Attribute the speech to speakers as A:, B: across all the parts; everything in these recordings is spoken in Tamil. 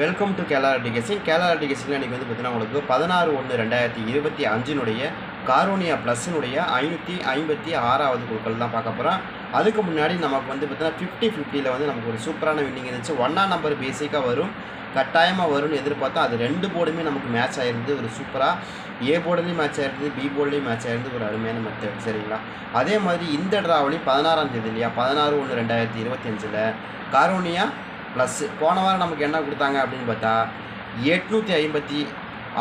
A: வெல்கம் டு கேரளா டிகேசிங் கேரளா டிகேசிங்கில் இன்றைக்கி வந்து பார்த்தீங்கன்னா உங்களுக்கு பதினாறு ஒன்று ரெண்டாயிரத்தி இருபத்தி அஞ்சினுடைய காரோனியா ப்ளஸ்ஸினுடைய ஐநூற்றி ஐம்பத்தி ஆறாவது குழுக்கள் தான் பார்க்க போகிறோம் அதுக்கு முன்னாடி நமக்கு வந்து பார்த்தீங்கன்னா ஃபிஃப்டி ஃபிஃப்டியில் வந்து நமக்கு ஒரு சூப்பரான வின்னிங் இருந்துச்சு. ஒன்றாம் நம்பர் பேசிக்காக வரும் கட்டாயமாக வரும்னு எதிர்பார்த்தோம். அது ரெண்டு போர்டுமே நமக்கு மேட்ச் ஆயிருந்து ஒரு சூப்பராக ஏ போர்டுலேயும் மேட்ச் ஆயிருந்து பி போர்டுலேயும் மேட்ச் ஆயிருந்து ஒரு அருமையான மெத்தட் சரிங்களா? அதே மாதிரி இந்த ட்ராவலையும் பதினாறாம் தேதி இல்லையா? பதினாறு ஒன்று ரெண்டாயிரத்தி இருபத்தஞ்சில் காரோனியா ப்ளஸ்ஸு போன வாரம் நமக்கு என்ன கொடுத்தாங்க அப்படின்னு பார்த்தா எட்நூற்றி ஐம்பத்தி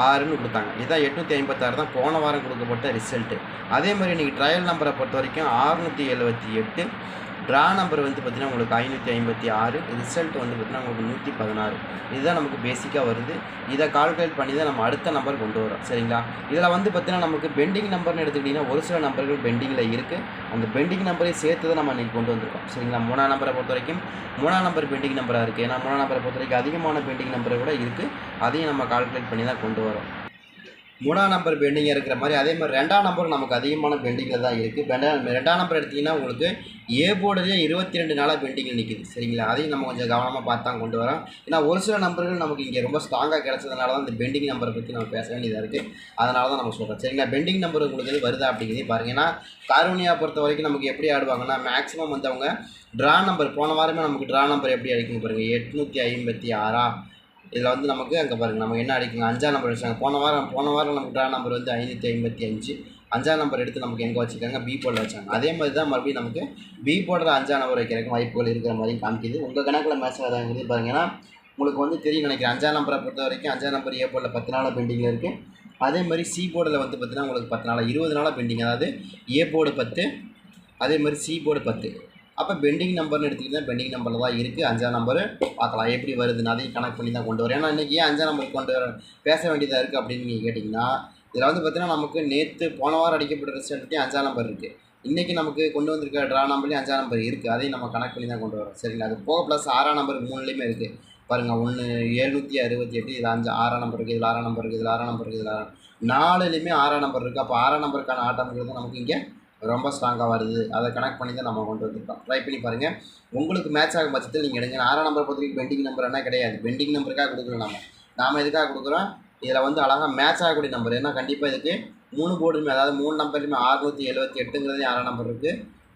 A: ஆறுன்னு கொடுத்தாங்க. இதான் எட்நூற்றி ஐம்பத்தாறு தான் போன வாரம் கொடுக்கப்பட்ட ரிசல்ட்டு அதே மாதிரி இன்றைக்கி ட்ரையல் நம்பரை பொறுத்த வரைக்கும் அறுநூற்றி எழுபத்தி எட்டு. ட்ரா நம்பர் வந்து பார்த்திங்கன்னா உங்களுக்கு ஐநூற்றி ஐம்பத்தி ஆறு. ரிசல்ட் வந்து பார்த்திங்கன்னா உங்களுக்கு நூற்றி பதினாறு. இதுதான் நமக்கு பேசிக்காக வருது. இதை கால்குலேட் பண்ணி தான் நம்ம அடுத்த நம்பர் கொண்டு வரோம். சரிங்களா? இதில் வந்து பார்த்திங்கன்னா நமக்கு பெண்டிங் நம்பர்னு எடுத்துக்கிட்டிங்கன்னா ஒரு சில நம்பர்கள் பெண்டிங்கில் இருக்குது அந்த பெண்டிங் நம்பரையும் சேர்த்து தான் நம்ம இன்றைக்கி கொண்டு வந்திருக்கோம். சரிங்களா? மூணாம் நம்பரை பொறுத்த வரைக்கும் மூணாம் நம்பர் பெண்டிங் நம்பராக இருக்குது ஏன்னா மூணாம் நம்பரை பொறுத்த வரைக்கும் அதிகமான பெண்டிங் நம்பர் கூட இருக்குது அதையும் நம்ம கால்குலேட் பண்ணி தான் கொண்டு வரும். மூணாம் நம்பர் பெண்டிங் இருக்கிற மாதிரி அதே மாதிரி ரெண்டாம் நம்பர் நமக்கு அதிகமான பெண்டிங்கில் தான் இருக்குது ரெண்டாம் ரெண்டாம் நம்பர் எடுத்திங்கன்னா உங்களுக்கு ஏ போர்டுலேயே இருபத்தி ரெண்டு நாளாக பெண்டிங்கில் நிற்கிது சரிங்களா? அதையும் நம்ம கொஞ்சம் கவனமாக பார்த்து தான் கொண்டு வரோம். ஏன்னா ஒரு சில நம்பர்கள் நமக்கு இங்கே ரொம்ப ஸ்ட்ராங்காக கிடச்சதுனால தான் இந்த பெண்டிங் நம்பரை பற்றி நம்ம பேச வேண்டியதாக இருக்குது அதனால தான் நம்ம சொல்கிறோம் சரிங்களா? பெண்டிங் நம்பர் உங்களுக்கு வருதா அப்படிங்கிறதே பாருங்க. ஏன்னா கார்வனியா பொறுத்த வரைக்கும் நமக்கு எப்படி ஆடுவாங்கன்னா மேக்ஸிமம் வந்து அவங்க ட்ரா நம்பர் போன வாரமே நமக்கு ட்ரா நம்பர் எப்படி அடிக்கணும் பாருங்கள் எட்நூற்றி ஐம்பத்தி ஆறா? இதில் வந்து நமக்கு அங்கே பாருங்கள் நம்ம என்ன அடிக்கணும்? அஞ்சாம் நம்பர் வச்சாங்க போன வாரம் போன வாரம் நமக்கு ட்ரா நம்பர் வந்து ஐநூற்றி ஐம்பத்தி அஞ்சு. அஞ்சாம் நம்பர் எடுத்து நமக்கு எங்கே வச்சுருக்காங்க? பி போர்டில் வச்சாங்க அதே மாதிரி தான் மறுபடியும் நமக்கு பி போர்டில் அஞ்சாம் நம்பர் வைக்கிறதுக்கு வாய்ப்புகள் இருக்கிற மாதிரி காமிக்குது. உங்கள் கணக்கில் மேட்ச் ஆகாதுங்கிறது பாருங்கன்னா உங்களுக்கு வந்து தெரியும் நினைக்கிறேன். அஞ்சாம் நம்பரை பொறுத்த வரைக்கும் அஞ்சாம் நம்பர் ஏ போர்டில் பத்து நாளாக பெண்டிங்கில் இருக்குது அதே மாதிரி சி போர்டில் வந்து பார்த்தீங்கன்னா உங்களுக்கு பத்து நாளாக இருபது நாளாக பெண்டிங் அதாவது ஏ போர்டு பத்து அதே மாதிரி சி போர்டு பத்து. அப்போ பெண்டிங் நம்பர்னு எடுத்துக்கிட்டால் பெண்டிங் நம்பரில் தான் இருக்குது அஞ்சாம் நம்பரு பார்க்கலாம். எப்படி வருதுன்னு அதையும் கனெக்ட் பண்ணி தான் கொண்டு வரேன் ஏன்னா இன்றைக்கி ஏன் அஞ்சாம் நம்பர் கொண்டு வர பேச வேண்டியதாக இருக்குது அப்படின்னு நீங்கள் கேட்டிங்கன்னா இதில் வந்து பார்த்தீங்கன்னா நமக்கு நேற்று போன வாரம் அடிக்கப்பட்ட ரிசல்ட்லேயும் அஞ்சாம் நம்பர் இருக்குது இன்றைக்கி நமக்கு கொண்டு வந்திருக்க ட்ரா நம்பர்லேயும் அஞ்சாம் நம்பர் இருக்குது அதையும் நம்ம கனெக்ட் பண்ணி தான் கொண்டு வரோம் சரிங்களா? அது போக ப்ளஸ் ஆறாம் நம்பர் மூணுலேயுமே இருக்குது பாருங்கள் ஒன்று எழுநூற்றி அறுபத்தி எட்டு இதில் அஞ்சு ஆறாம் நம்பர் இருக்குது இதில் ஆறாம் நம்பர் இருக்குது இதில் ஆறாம் நம்பர் இருக்குது இதில் ஆறாம் நாலுலேயுமே ஆறாம் நம்பர் இருக்குது அப்போ ஆறாம் நம்பருக்கான ஆட்டம்ங்கிறது நமக்கு இங்கே ரொம்ப ஸ்ட்ராங்காக வருது. அதை கனெக்ட் பண்ணி தான் நம்ம கொண்டு வந்துருக்கோம். ட்ரை பண்ணி பாருங்கள் உங்களுக்கு மேட்ச் ஆகும் பட்சத்தில் நீங்கள் எடுங்க. ஆறாம் நம்பர் பொறுத்த வரைக்கும் பெண்டிங் நம்பர் என்ன கிடையாது. பெண்டிங் நம்பருக்காக கொடுக்குறோம் நம்ம நாம். எதுக்காக கொடுக்குறோம்? இதில் வந்து அழகாக மேட்ச் ஆகக்கூடிய நம்பர் ஏன்னா கண்டிப்பாக இதுக்கு மூணு போர்டுமே அதாவது மூணு நம்பர்லையுமே அறுநூற்றி எழுபத்தி எட்டுங்கிறது ஆறாம் நம்பர் இருக்குது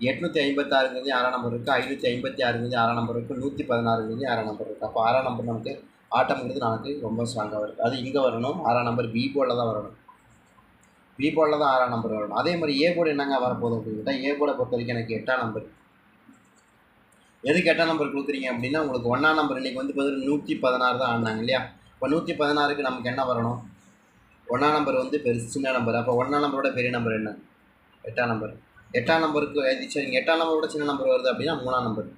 A: எட்நூற்றி ஐம்பத்தாறுங்கிறது ஆறாம் நம்பர் இருக்குது ஐநூற்றி ஐம்பத்தி ஆறுங்கிறது ஆறாம் நம்பர் இருக்குது நூற்றி பதினாறுங்கிறது ஆறாம் நம்பர் இருக்குது அப்போ ஆறாம் நம்பர் நமக்கு ஆட்டம்ங்கிறது நமக்கு ரொம்ப ஸ்ட்ராங்காக இருக்குது அது இங்கே வரணும். ஆறாம் நம்பர் பி போர்டில் தான் வரணும். பி போர்டில் தான் ஆறாம் நம்பர் வரணும். அதே மாதிரி ஏ போர்டு என்னங்க வரப்போகுது அப்படின்னு கேட்டால் ஏ போர்டை பொறுத்த வரைக்கும் எனக்கு எட்டாம் நம்பர் எதுக்கு எட்டாம் நம்பர் கொடுக்குறீங்க அப்படின்னா உங்களுக்கு ஒன்றாம் நம்பர் இன்றைக்கி வந்து பார்த்தீங்கன்னா நூற்றி பதினாறு தான் ஆடினாங்க இல்லையா? இப்போ நூற்றி பதினாறுக்கு நமக்கு என்ன வரணும்? ஒன்றாம் நம்பர் வந்து பெருசு சின்ன நம்பர் அப்போ ஒன்றாம் நம்பரோட பெரிய நம்பர் என்ன? எட்டாம் நம்பர் எட்டாம் நம்பருக்கு சரிங்க எட்டாம் நம்பரோட சின்ன நம்பர் வருது அப்படின்னா மூணாம் நம்பர்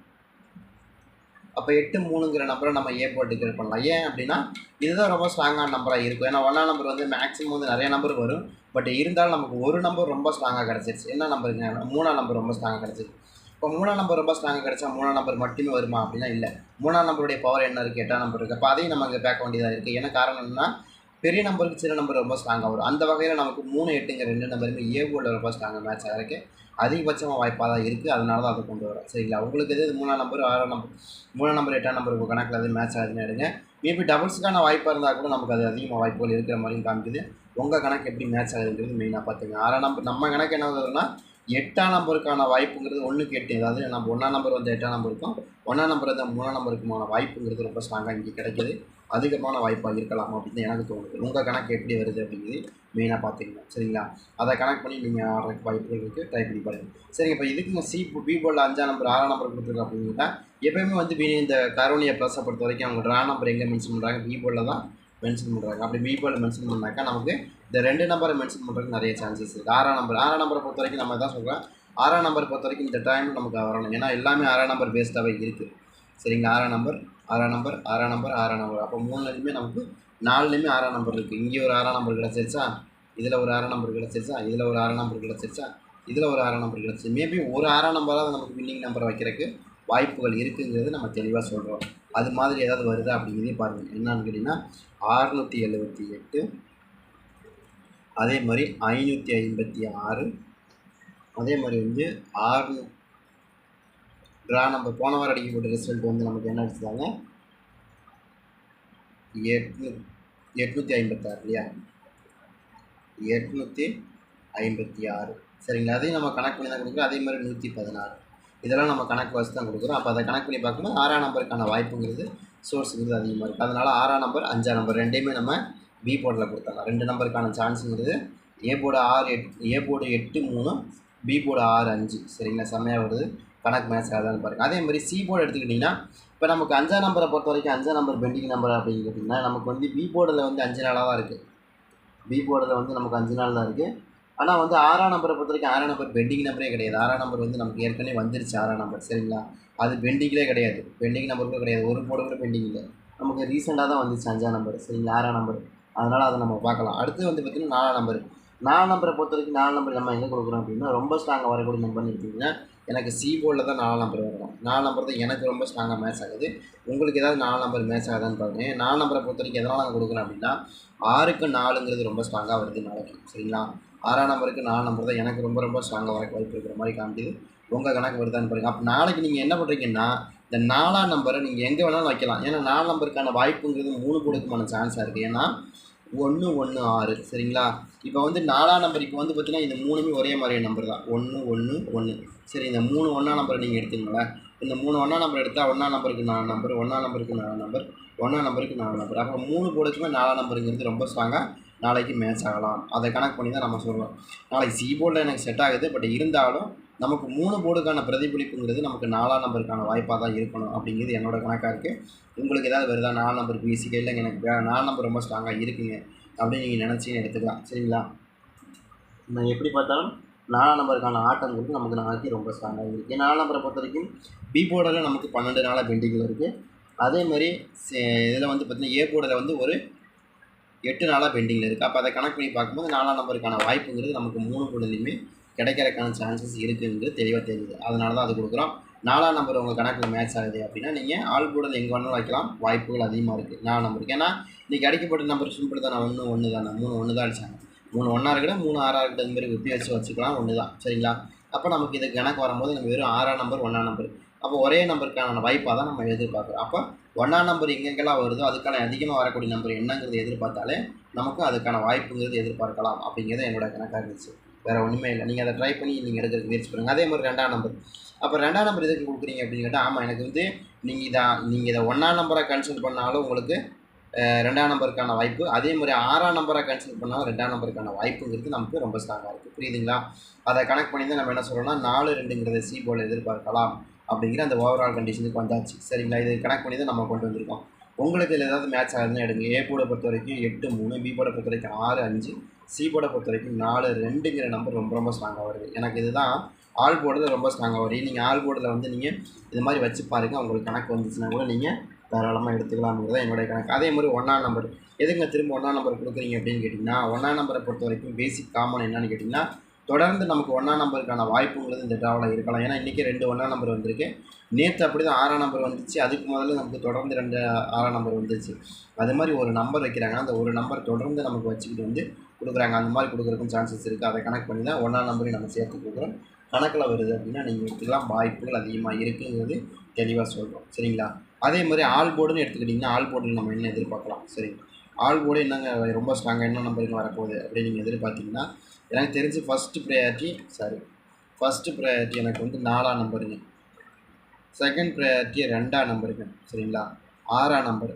A: அப்போ எட்டு மூணுங்கிற நம்பரை நம்ம ஏ போட்டு கிரியேட் பண்ணலாம். ஏன் அப்படின்னா இதுதான் ரொம்ப ஸ்ட்ராங்கான நம்பராக இருக்கும். ஏன்னா ஒன்றாம் நம்பர் வந்து மேக்ஸிமம் வந்து நிறைய நம்பர் வரும். பட் இருந்தாலும் நமக்கு ஒரு நம்பர் ரொம்ப ஸ்ட்ராங்காக கிடச்சிருச்சு. என்ன நம்பருங்க மூணாம் நம்பர் ரொம்ப ஸ்ட்ராங்காக கிடச்சிருச்சு. இப்போ மூணாம் நம்பர் ரொம்ப ஸ்ட்ராங்காக கிடச்சா மூணாம் நம்பர் மட்டுமே வருமா? அப்படின்னா இல்லை. மூணாம் நம்பருடைய பவர் என்ன இருக்குது எட்டாம் நம்பர் இருக்குது அப்போ அதையும் நம்ம அங்கே பார்க்க வேண்டியதாக இருக்குது ஏன்னா காரணம் என்னன்னா பெரிய நம்பருக்கு சின்ன நம்பர் ரொம்ப ஸ்ட்ராங்காக வரும். அந்த வகையில் நமக்கு மூணு எட்டுங்க ரெண்டு நம்பருமே ஏ போர்டில் ரொம்ப ஸ்ட்ராங்காக மேட்ச் இருக்குது அதிகபட்சமாக வாய்ப்பாக தான் இருக்குது அதனால தான் அதை கொண்டு வரேன் சரிங்களா? உங்களுக்கு எது மூணாம் நம்பர் ஆறாம் நம்பர் மூணாம் நம்பர் எட்டாம் நம்பர் உங்கள் கணக்கில் அது மேட்ச் ஆகுதுன்னு எடுங்க. மேபி டபுள்ஸுக்கான வாய்ப்பாக இருந்தால் கூட நமக்கு அது அதிகமாக வாய்ப்புகள் இருக்கிற மாதிரியும் காமிக்குது. உங்கள் கணக்கு எப்படி மேட்ச் ஆகுதுங்கிறது மெயினாக பார்த்துங்க. ஆறாம் நம்பர் நம்ம கணக்கு என்ன வருதுன்னா எட்டாம் நம்பருக்கான வாய்ப்புங்கிறது ஒன்றுக்கு எட்டு. அதாவது நம்ம ஒன்றாம் நம்பர் வந்து எட்டாம் நம்பருக்கும் ஒன்றாம் நம்பர் வந்து மூணாம் நம்பருக்குமான வாய்ப்புங்கிறது ரொம்ப ஸ்ட்ராங்காக இங்கே கிடைக்கிது. அதிகமான வாய்ப்பாக இருக்கலாம் அப்படின்னு எனக்கு தோணுது. உங்கள் கணக்கு எப்படி வருது அப்படிங்கிறது மெயினாக பார்த்துக்கணும். சரிங்களா? அதை கனெக்ட் பண்ணி நீங்கள் ஆடுறதுக்கு வாய்ப்புகள் இருக்குது ட்ரை பண்ணி பாருங்கள் சரிங்க இப்போ இதுக்குங்க சி பி போர்டில் அஞ்சாம் நம்பர் ஆறாம் நம்பர் கொடுத்துருக்கோம் அப்படின்னா எப்பயுமே வந்து பி இந்த கரோனியா ப்ளஸை பொறுத்த வரைக்கும் அவங்க ட்ரா நம்பர் எங்கே மென்ஷன் பண்ணுறாங்க பி போர்டில் தான் மென்ஷன் பண்ணுறாங்க அப்படி பி போர்டில் மென்ஷன் பண்ணாக்கா நமக்கு இந்த ரெண்டு நம்பரை மென்ஷன் பண்ணுறதுக்கு நிறைய சான்சஸ் இருக்குது ஆறாம் நம்பர் ஆறாம் நம்பரை பொறுத்த வரைக்கும் நம்ம தான் சொல்கிறோம் ஆறாம் நம்பர் பொறுத்த வரைக்கும் இந்த டைம் நமக்கு வரணும். ஏன்னா எல்லாமே ஆறாம் நம்பர் பேஸ்டாகவே இருக்குது சரிங்களா? ஆறாம் நம்பர் ஆறாம் நம்பர் ஆறாம் நம்பர் ஆறாம் நம்பர் அப்போ மூணுலேயுமே நமக்கு நாலுலேயுமே ஆறாம் நம்பர் இருக்குது இங்கே ஒரு ஆறாம் நம்பர் கிடச்சிருச்சா? இதில் ஒரு ஆறாம் நம்பர் கிடச்சிருச்சா? இதில் ஒரு ஆறாம் நம்பர் கிடச்சிருச்சா? இதில் ஒரு ஆறாம் நம்பர் கிடச்சி மேபி ஒரு ஆறாம் நம்பராக நமக்கு வின்னிங் நம்பர் வைக்கிறதுக்கு வாய்ப்புகள் இருக்குங்கிறது நம்ம தெளிவாக சொல்கிறோம் அது மாதிரி ஏதாவது வருதா அப்படிங்கிறதையும் பாருங்கள் என்னான்னு கேட்டிங்கன்னா அறுநூற்றி எழுபத்தி எட்டு அதே மாதிரி ஐநூற்றி ஐம்பத்தி ஆறு அதே மாதிரி வந்து ஆறுநூ ட்ரா நம்ம போன வாரம் அடிக்கப்பட்ட ரிசல்ட் வந்து நமக்கு என்ன அடிச்சிருக்காங்க? எட்நூ எட்நூற்றி ஐம்பத்தாறு இல்லையா? எட்நூற்றி ஐம்பத்தி ஆறு சரிங்களா? அதையும் நம்ம கணக்கு பண்ணி தான் கொடுக்குறோம். அதே மாதிரி நூற்றி பதினாறு. இதெல்லாம் நம்ம கணக்கு வச்சு தான் கொடுக்குறோம். அப்போ அதை கணக்கு பண்ணி பார்க்கும்போது ஆறாம் நம்பருக்கான வாய்ப்புங்கிறது சோர்ஸுங்கிறது அதிகமாக இருக்குது அதனால் ஆறாம் நம்பர் அஞ்சாம் நம்பர் ரெண்டையுமே நம்ம பி போர்டில் கொடுத்தாங்க ரெண்டு நம்பருக்கான சான்ஸுங்கிறது ஏ போர்டு ஆறு எட் ஏ போர்டு எட்டு மூணு பி போர்டு ஆறு அஞ்சு. சரிங்களா? செம்மையாக வருது. கணக்கு மேட்ச் ஆகுதான்னு பாருங்கள் அதே மாதிரி சி போர்டு எடுத்துக்கிட்டிங்கன்னா இப்போ நமக்கு அஞ்சாம் நம்பரை பொறுத்த வரைக்கும் அஞ்சாம் நம்பர் பெண்டிங் நம்பர் அப்படின்னு கேட்டிங்கன்னா நமக்கு வந்து பி போர்டில் வந்து அஞ்சு நாளாக தான் இருக்குது பி போர்டில் வந்து நமக்கு அஞ்சு நாள் தான் இருக்குது ஆனால் வந்து ஆறாம் நம்பரை பொறுத்த வரைக்கும் ஆறாம் நம்பர் பெண்டிங் நம்பரே கிடையாது. ஆறாம் நம்பர் வந்து நமக்கு ஏற்கனவே வந்துருச்சு ஆறாம் நம்பர் சரிங்களா? அது பெண்டிங்கிலே கிடையாது. பெண்டிங் நம்பர் கூட கிடையாது. ஒரு போர்டு கூட பெண்டிங் இல்லை. நமக்கு ரீசெண்டாக தான் வந்துச்சு அஞ்சாம் நம்பர் சரிங்களா? ஆறாம் நம்பர் அதனால் அதை நம்ம பார்க்கலாம். அடுத்து வந்து பார்த்திங்கன்னா நாலாம் நம்பர் நாலு நம்பரை பொறுத்த வரைக்கும் நாலு நம்பர் நம்ம எங்கே கொடுக்குறோம் அப்படின்னா ரொம்ப ஸ்ட்ராங்காக வரக்கூடிய நம்பர்னு எடுத்திங்கன்னா எனக்கு சி போர்டில் தான் நாலு நம்பர் வரும். நாலு நம்பர் தான் எனக்கு ரொம்ப ஸ்ட்ராங்காக மேட்ச் ஆகுது. உங்களுக்கு ஏதாவது நாலு நம்பர் மேட்ச் ஆகுதான்னு பாருங்கள் நாலு நம்பரை பொறுத்த வரைக்கும் எதனால் நாங்கள் கொடுக்குறேன் அப்படின்னா ஆறுக்கு நாலுங்கிறது ரொம்ப ஸ்ட்ராங்காக வருது நாளைக்கு. சரிங்களா? ஆறாம் நம்பருக்கு நாலு நம்பர் தான் எனக்கு ரொம்ப ரொம்ப ஸ்ட்ராங்காக வர வாய்ப்பு இருக்கிற மாதிரி காமிக்குது. உங்கள் கணக்கு வருதான்னு பாருங்கள் அப்போ நாளைக்கு நீங்கள் என்ன பண்ணுறீங்கன்னா இந்த நாலாம் நம்பரை நீங்கள் எங்கே வேணாலும் வைக்கலாம். ஏன்னா நாலு நம்பருக்கான வாய்ப்புங்கிறது மூணு கொடுக்குமான சான்ஸாக இருக்குது ஏன்னா ஒன்று ஒன்று ஆறு. சரிங்களா? இப்போ வந்து நாலாம் நம்பர் இப்போ வந்து பார்த்தீங்கன்னா இந்த மூணுமே ஒரே மாதிரியான நம்பர் தான். ஒன்று ஒன்று ஒன்று சரி இந்த மூணு ஒன்றா நம்பர் நீங்கள் எடுத்துங்களேன் இந்த மூணு ஒன்றா நம்பர் எடுத்தால் ஒன்றா நம்பருக்கு நாலு நம்பர் ஒன்றா நம்பருக்கு நாலு நம்பர் ஒன்றா நம்பருக்கு நாலு நம்பர் அப்போ மூணு போர்டுக்குமே நாலாம் நம்பருங்கிறது ரொம்ப ஸ்ட்ராங்காக நாளைக்கு மேட்ச் ஆகலாம். அதை கணக்கு பண்ணி தான் நம்ம சொல்கிறோம் நாளைக்கு சி போர்டில் எனக்கு செட் ஆகுது பட் இருந்தாலும் நமக்கு மூணு போர்டுக்கான பிரதிபலிப்புங்கிறது நமக்கு நாலாம் நம்பருக்கான வாய்ப்பாக தான் இருக்கணும் அப்படிங்கிறது என்னோட கணக்காக இருக்குது உங்களுக்கு ஏதாவது வருதா? நாலு நம்பர் பிசிக்கே இல்லைங்க எனக்கு நாலு நம்பர் ரொம்ப ஸ்ட்ராங்காக இருக்குங்க. அப்படின்னு நீங்கள் நினச்சின்னு எடுத்துக்கலாம். சரிங்களா? நான் எப்படி பார்த்தாலும் நாலாம் நம்பருக்கான ஆட்டங்கிறது நமக்கு நாளைக்கு ரொம்ப ஸ்ட்ராங்காக இருக்குது நாலாம் நம்பரை பொறுத்த வரைக்கும் பி போர்டில் நமக்கு பன்னெண்டு நாளாக பெண்டிங்கில் இருக்குது அதே மாதிரி இதில் வந்து பார்த்திங்கன்னா ஏ போர்டில் வந்து ஒரு எட்டு நாளாக பெண்டிங்கில் இருக்குது அப்போ அதை கணக்கு பண்ணி பார்க்கும்போது நாலாம் நம்பருக்கான வாய்ப்புங்கிறது நமக்கு மூணு போர்டுலையுமே கிடைக்கிறதுக்கான சான்சஸ் இருக்குங்கிறது தெளிவாக தெரியுது. அதனால தான் அது கொடுக்குறோம். நாலாம் நம்பர் உங்கள் கணக்கில் மேட்ச் ஆகுது அப்படின்னா நீங்கள் ஆள் கூட எங்கே வேணாலும் வைக்கலாம். வாய்ப்புகள் அதிகமாக இருக்குது நாலாம் நம்பருக்கு ஏன்னா இன்றைக்கி அடிக்கப்பட்ட நம்பர் சிம்பிள் தானே. ஒன்று ஒன்று தானே. மூணு ஒன்று தான் அடிச்சாங்க. மூணு ஒன்றா இருக்கட்டும் மூணு ஆறாக இருக்கட்டும் இந்த மாதிரி விப்பி வச்சு வச்சுக்கலாம். ஒன்று தான். சரிங்களா? அப்போ நமக்கு இது கணக்கு வரும்போது நம்ம வெறும் ஆறாம் நம்பர் ஒன்றாம் நம்பர் அப்போ ஒரே நம்பருக்கான வாய்ப்பாக தான் நம்ம எதிர்பார்க்குறோம். அப்போ ஒன்றாம் நம்பர் எங்கெங்கெல்லாம் வருதோ அதுக்கான அதிகமாக வரக்கூடிய நம்பர் என்னங்கிறது எதிர்பார்த்தாலே நமக்கு அதுக்கான வாய்ப்புங்கிறது எதிர்பார்க்கலாம் அப்படிங்கிறது என்னோட கணக்காக இருந்துச்சு. வேறு ஒன்றுமே இல்லை. நீங்கள் அதை ட்ரை பண்ணி நீங்கள் எடுக்கிறதுக்கு முயற்சி பண்ணுங்கள் அதே மாதிரி ரெண்டாம் நம்பர் அப்போ ரெண்டாம் நம்பர் எதுக்கு கொடுக்குறீங்க அப்படின்னு கேட்டால் ஆமாம் எனக்கு வந்து நீங்கள் இதை நீங்கள் இதை ஒன்றாம் நம்பராக கன்சல்ட் பண்ணாலும் உங்களுக்கு ரெண்டாம் நம்பருக்கான வாய்ப்பு. அதே மாதிரி ஆறாம் நம்பராக கன்சிடர் பண்ணாலும் ரெண்டாம் நம்பருக்கான வாய்ப்புங்கிறது நமக்கு ரொம்ப ஸ்ட்ராங்காக இருக்குது புரியுதுங்களா? அதை கனெக்ட் பண்ணி தான் நம்ம என்ன சொல்கிறோம்னா நாலு ரெண்டுங்கிறத சி போல் எதிர்பார்க்கலாம் அப்படிங்கிற அந்த ஓவரால் கண்டிஷனுக்கு வந்தாச்சு. சரிங்களா? இது கனெக்ட் பண்ணி தான் நம்ம கொண்டு வந்திருக்கோம். உங்களுக்கு இதில் ஏதாவது மேட்ச் ஆகுதுன்னு எடுங்க. ஏ போட பொறுத்த வரைக்கும் எட்டு மூணு பி போட பொறுத்த வரைக்கும் ஆறு அஞ்சு சி போர்டை பொறுத்த வரைக்கும் நாலு ரெண்டுங்கிற நம்பர் ரொம்ப ரொம்ப ஸ்ட்ராங்காக வருது. எனக்கு இதுதான் ஆல் போர்டில் ரொம்ப ஸ்ட்ராங்காக வரும் நீங்கள் ஆல் போர்டில் வந்து நீங்கள் இது மாதிரி வச்சு பாருங்கள் உங்களுக்கு கணக்கு வந்துச்சுன்னா கூட நீங்கள் தாராளமாக எடுத்துக்கலாம்ங்கிறது தான் என்னுடைய கணக்கு. அதே மாதிரி ஒன்றாம் நம்பர் எதுங்க திரும்ப ஒன்றாம் நம்பர் கொடுக்குறீங்க அப்படின்னு கேட்டிங்கன்னா ஒன்றாம் நம்பரை பொறுத்த வரைக்கும் பேசிக் காமன் என்னன்னு கேட்டிங்கன்னா தொடர்ந்து நமக்கு ஒன்றாம் நம்பருக்கான வாய்ப்புங்கிறது இந்த ட்ராவில் இருக்கலாம். ஏன்னா இன்றைக்கி ரெண்டு ஒன்றாம் நம்பர் வந்திருக்கு. நேற்று அப்படி தான் ஆறாம் நம்பர் வந்துச்சு. அதுக்கு முதல்ல நமக்கு தொடர்ந்து ரெண்டு ஆறாம் நம்பர் வந்துச்சு. அது மாதிரி ஒரு நம்பர் வைக்கிறாங்க அந்த ஒரு நம்பர் தொடர்ந்து நமக்கு வச்சுக்கிட்டு வந்து கொடுக்குறாங்க. அந்த மாதிரி கொடுக்குறக்கும் சான்சஸ் இருக்குது அதை கணக்கு பண்ணி தான் ஒன்றாம் நம்பரையும் நம்ம சேர்த்து கொடுக்குறோம். கணக்கில் வருது அப்படின்னா நீங்கள் எடுத்துக்கலாம் வாய்ப்புகள் அதிகமாக இருக்குங்கிறது தெளிவாக சொல்கிறோம் சரிங்களா? அதே மாதிரி ஆல் போர்டுன்னு எடுத்துக்கிட்டிங்கன்னா ஆல் போர்டில் நம்ம என்ன எதிர்பார்க்கலாம்? சரி. ஆல் போர்டு என்னங்க ரொம்ப ஸ்ட்ராங்காக என்ன நம்பருக்கு வரப்போகுது அப்படின்னு நீங்கள் எதிர்பார்த்தீங்கன்னா எனக்கு தெரிஞ்சு first priority sorry first priority எனக்கு வந்து நாலாம் நம்பருங்க. செகண்ட் ப்ரையாரிட்டி ரெண்டாம் நம்பருங்க. சரிங்களா? ஆறாம் நம்பர்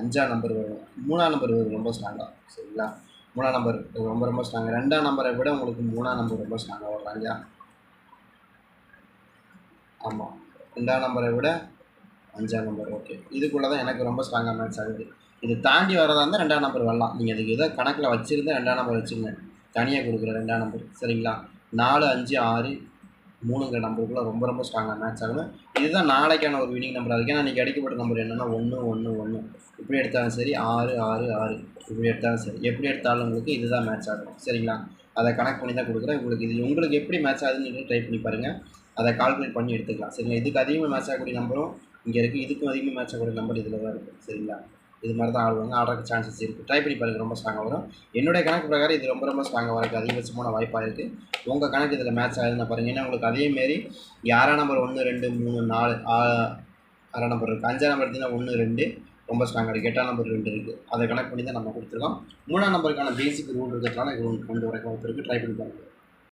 A: அஞ்சாம் நம்பர் வரும். மூணாம் நம்பர் வரும் ரொம்ப ஸ்ட்ராங்காக சரிங்களா? மூணாம் நம்பர் ரொம்ப ரொம்ப ஸ்ட்ராங் ரெண்டாம் நம்பரை விட உங்களுக்கு மூணாம் நம்பர் ரொம்ப ஸ்ட்ராங்காக வரலாம் இல்லையா ஆமாம் ரெண்டாம் நம்பரை விட அஞ்சாம் நம்பர் ஓகே இதுக்குள்ளே தான் எனக்கு ரொம்ப ஸ்ட்ராங்காக மேட்ச் ஆகுது. இது தாண்டி வரதா இருந்தால் ரெண்டாம் நம்பர் வரலாம். நீங்கள் அதுக்கு ஏதோ கணக்கில் வச்சுருந்தா ரெண்டாம் நம்பர் வச்சுருங்க. தனியாக கொடுக்குற ரெண்டாம் நம்பர் சரிங்களா? நாலு அஞ்சு ஆறு மூணுங்கிற நம்பருக்குள்ளே ரொம்ப ரொம்ப ஸ்ட்ராங்காக மேட்ச் ஆகணும். இதுதான் நாளைக்கான ஒரு வினிங் நம்பர் அதுக்கு ஏன்னா இன்றைக்கி அடிக்கப்பட்ட நம்பர் என்னென்னா ஒன்று ஒன்று ஒன்று இப்படி எடுத்தாலும் சரி ஆறு ஆறு ஆறு. இப்படி எடுத்தாலும் சரி. எப்படி எடுத்தாலும் உங்களுக்கு இதுதான் மேட்ச் ஆகணும். சரிங்களா? அதை கனெக்ட் பண்ணி தான் கொடுக்குறேன். உங்களுக்கு இது உங்களுக்கு எப்படி மேட்ச் ஆகுதுன்னு ட்ரை பண்ணி பாருங்கள் அதை கால்குலேட் பண்ணி எடுத்துக்கலாம். சரிங்களா? இதுக்கு அதிகமாக மேட்ச் ஆகக்கூடிய நம்பரும் இங்கே இருக்குது இதுக்கும் அதிகமாக மேட்ச் ஆகக்கூடிய நம்பர் இதில் தான் இருக்குது சரிங்களா? இது மாதிரி தான் ஆடுவாங்க. ஆடுறதுக்கு சான்சஸ் இருக்குது ட்ரை பண்ணி பாருங்கள் ரொம்ப ஸ்ட்ராங்காக வரும். என்னுடைய கணக்கு பிரகாரம் இது ரொம்ப ரொம்ப ஸ்ட்ராங்காக வரக்கு அதிகபட்சமான வாய்ப்பாக இருக்குது உங்கள் கணக்கு இதில் மேட்ச் ஆகுதுன்னு பாருங்கள் ஏன்னா உங்களுக்கு அதேமாரி யாரா நம்பர் ஒன்று ரெண்டு மூணு நாலு ஆ- ஆறாம் நம்பர் இருக்குது அஞ்சாம் நம்பர் எடுத்திங்கன்னா ஒன்று ரெண்டு ரொம்ப ஸ்ட்ராங்காக இருக்குது எட்டாம் நம்பர் ரெண்டு இருக்குது அதை கனெக்ட் பண்ணி தான் நம்ம கொடுத்துருக்கோம். மூணாம் நம்பருக்கான பேசிக் ரூல் இருக்கிறதுனால இது உங்களுக்கு கொண்டு வர ஒருத்தருக்கு ட்ரை பண்ணி பாருங்கள்